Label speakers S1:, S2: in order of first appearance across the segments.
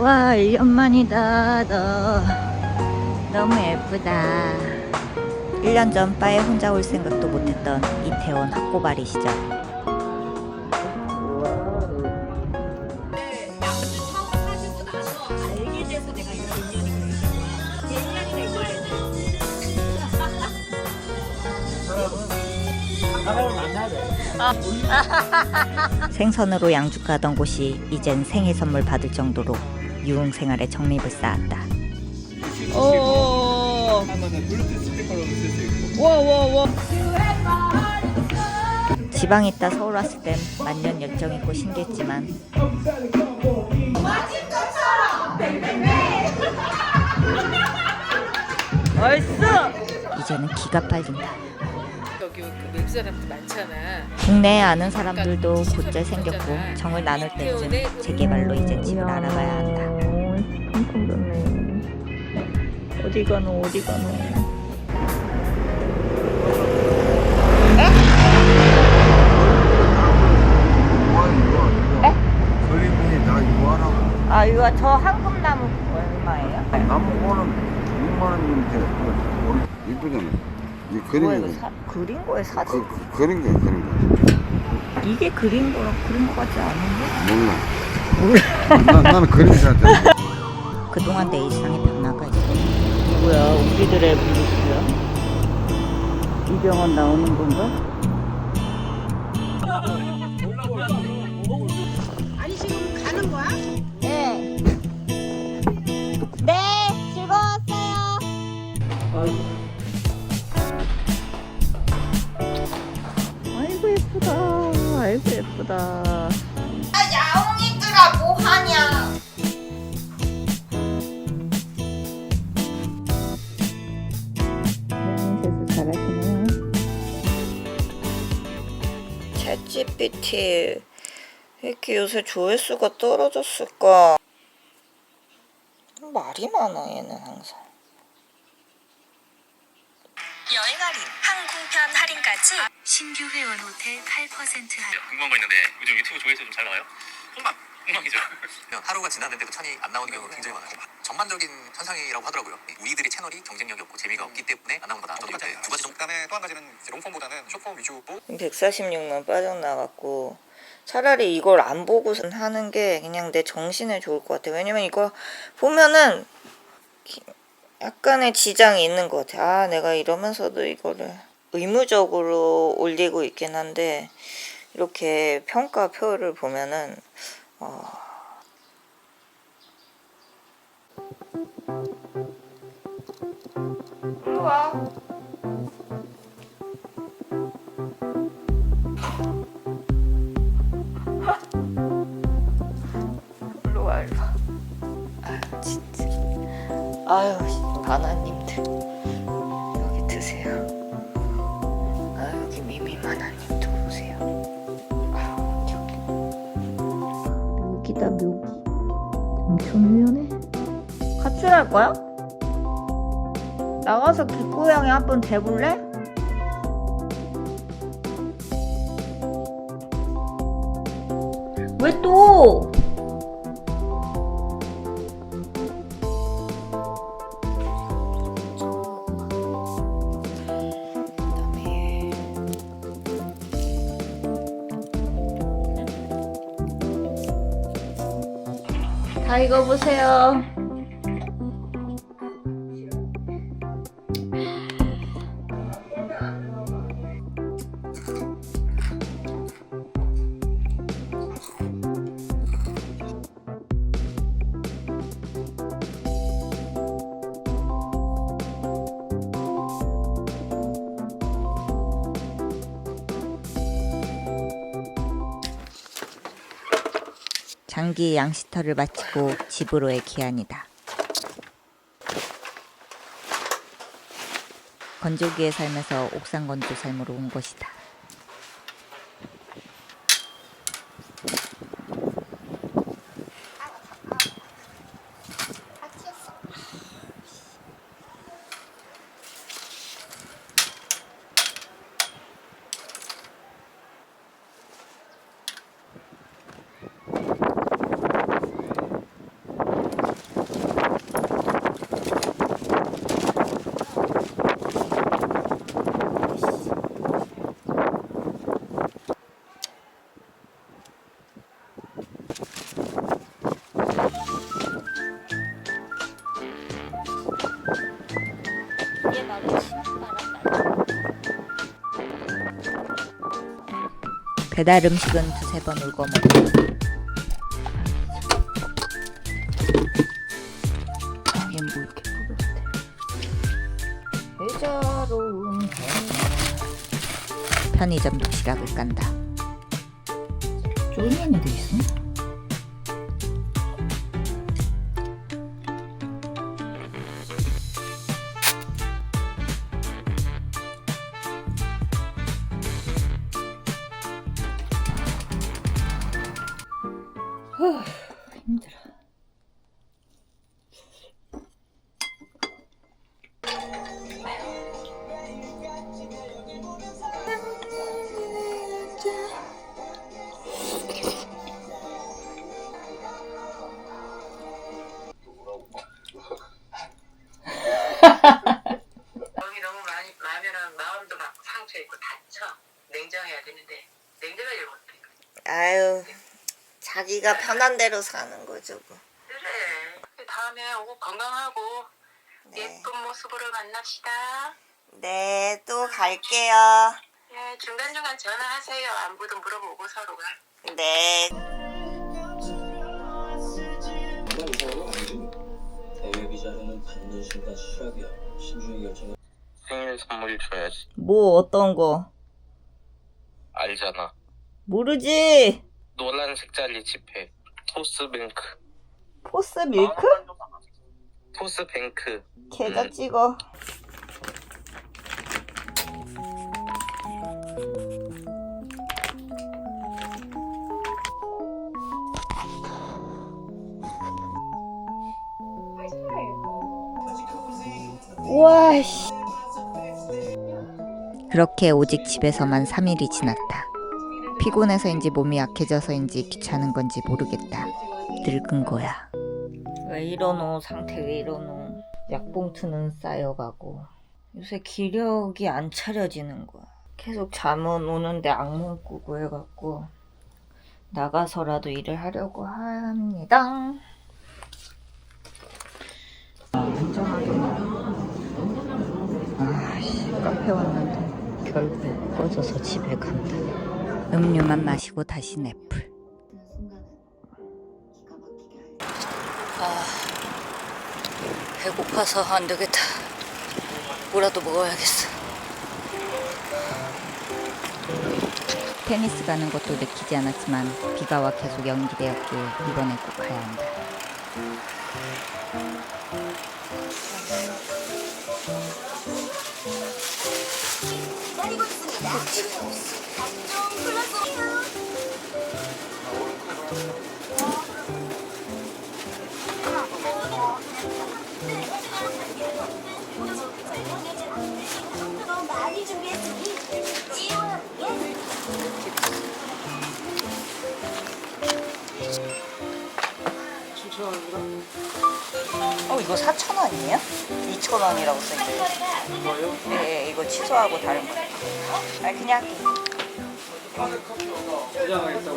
S1: 와 1년 만이다 너. 너무 예쁘다. 1년 전 바에 혼자 올 생각도 못했던 이태원 학고바리 시절. 생선으로 양주 가던 곳이 이젠 생일 선물 받을 정도로 유흥 생활에 정립을 쌓았다. 오. 와와 와. 지방 있다 서울 왔을 땐 만년 열정 있고 신기했지만 얼쑤 이제는 기가 빨린다.
S2: 여기 그 외국 사람들 많잖아.
S1: 국내에 아는 사람들도 곧잘 생겼고 정을 나눌 때쯤 재개발로 이제 집을 알아봐야 한다. 어디 가노 어디 가노. 아 이거 저 황금나무 얼마예요?
S3: 나무 거는 6만 원인데 이쁘잖아 이 그린
S1: 거 사, 그린 거에 사진?
S3: 그, 그, 그린 거야 그린 거
S1: 이게 그린 거랑 그린 거 같지 않은데?
S3: 몰라 난, 나는 그림 잘때
S1: 그동안 내 일상에 누구야? 우리들의 블루스야? 이병헌 나오는 건가?
S4: 아니 지금 가는 거야?
S1: 네. 네, 즐거웠어요. 아이고 예쁘다. 아이고 예쁘다.
S4: 야옹이들아 뭐하냐?
S1: 챗GPT 왜 이렇게 요새 조회수가 떨어졌을까? 말이 많아 얘는 항상.
S5: 여행 할인, 항공편 할인까지 신규 회원 호텔 8% 할인.
S6: 궁금한 거 있는데 요즘 유튜브 조회수 좀 잘 나와요? 홍박 홍박이죠.
S7: 하루가 지났는데도 천이 안 나오는 경우가 굉장히 많아요. 전반적인 현상이라고 하더라고요. 우리들의 채널이 경쟁력이 없고 재미가 없기 때문에 안 나온 거다. 저도 똑같아요. 두 가지 정도.
S6: 그다음에 또 한 가지는 이제 롱폼보다는 숏폼 위주고
S1: 146만 빠져나갔고 차라리 이걸 안 보고 하는 게 그냥 내 정신에 좋을 것 같아. 왜냐면 이거 보면은 기- 약간의 지장이 있는 것 같아. 아, 내가 이러면서도 이거를 의무적으로 올리고 있긴 한데 이렇게 평가표를 보면은 어, 일로 와. 일로 와, 일로 와. 아유, 진짜. 아유, 씨, 바나님 묘기다, 묘기. 엄청 유연해. 가출할 거야? 나가서 기고양이 한 번 대볼래? 왜 또? 다 읽어보세요. 장기 양시터를 마치고 집으로의 귀환이다. 건조기에 살면서 옥상 건조 삶으로 온 것이다. 배달 음식은 두세 번 울고 먹고 아, 얘뭐 이렇게 뿌듯해 의자로운 편의점 도시락을 깐다. 쫄면이 돼 있어? 힘들어.
S8: 마음이 너무 마음이랑 마음도 막 상처 있고 다쳐. 냉정해야 되는데. 냉정하지 못해
S1: 아유, 자기가 편한 대로 사는 거죠. 뭐.
S8: 그래 다음에 오고 건강하고
S1: 네.
S8: 예쁜 모습으로 만납시다
S1: 네, 또 갈게요.
S8: 예 중간중간 전화하세요 안부도 물어보고 서로가
S1: 네.
S9: 그건 이상한 거 아니지? 대회 비자료는 받는 순간 수락이야. 신중히 결정해.
S6: 생일 선물 줘야지.
S1: 뭐 어떤 거?
S6: 알잖아.
S1: 모르지.
S6: 노란색 잘리 지폐. 토스뱅크.
S1: 포스 밀크?
S6: 토스뱅크.
S1: 계좌
S6: 음.
S1: 찍어. 우와 씨. 그렇게 오직 집에서만 3일이 지났다. 피곤해서인지 몸이 약해져서인지 귀찮은 건지 모르겠다. 늙은 거야. 왜 이러노? 상태 왜 이러노? 약봉투는 쌓여가고. 요새 기력이 안 차려지는 거야. 계속 잠은 오는데 악몽 꾸고 해갖고 나가서라도 일을 하려고 합니다. 아씨 카페 왔는데. 결국 꺼져서 집에 간다 음료만 마시고 다시 넷플 아, 배고파서 안 되겠다. 뭐라도 먹어야겠어. 테니스 가는 것도 느끼지 않았지만 비가 와 계속 연기되었기에 이번에 꼭 가야 한다. 어 이거 4천 원이에요? 2천 원이라고 써있어요. 이거요? 네, 이거 취소하고 다른 거. 아니 그냥 할게.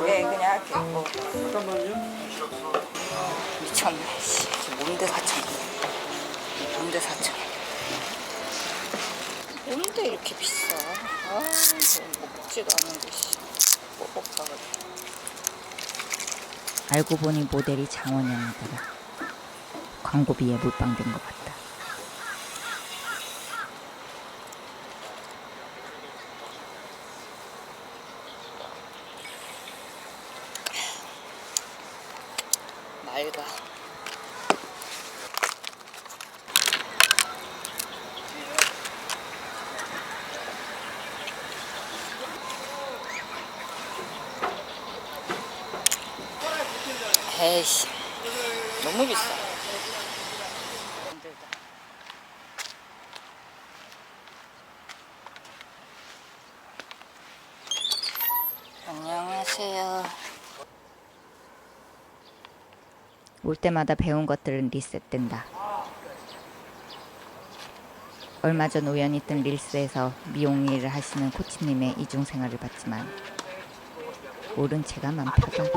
S1: 네, 그냥 할게. 뭐. 미쳤네. 씨, 이게 뭔데 4천 원? 뭔데 4천 원? 뭔데 이렇게 비싸? 아, 뭐 먹지도 않는데 씨. 뽀뽀 사가지고. 알고 보니 모델이 장원영이더라. 광고비에 몰빵된 것 같다. 맑아. 에이씨, 너무 비싸. 안녕하세요. 올 때마다 배운 것들은 리셋된다. 얼마 전 우연히 뜬 릴스에서 미용 일을 하시는 코치님의 이중 생활을 봤지만 채가 맘 편하다.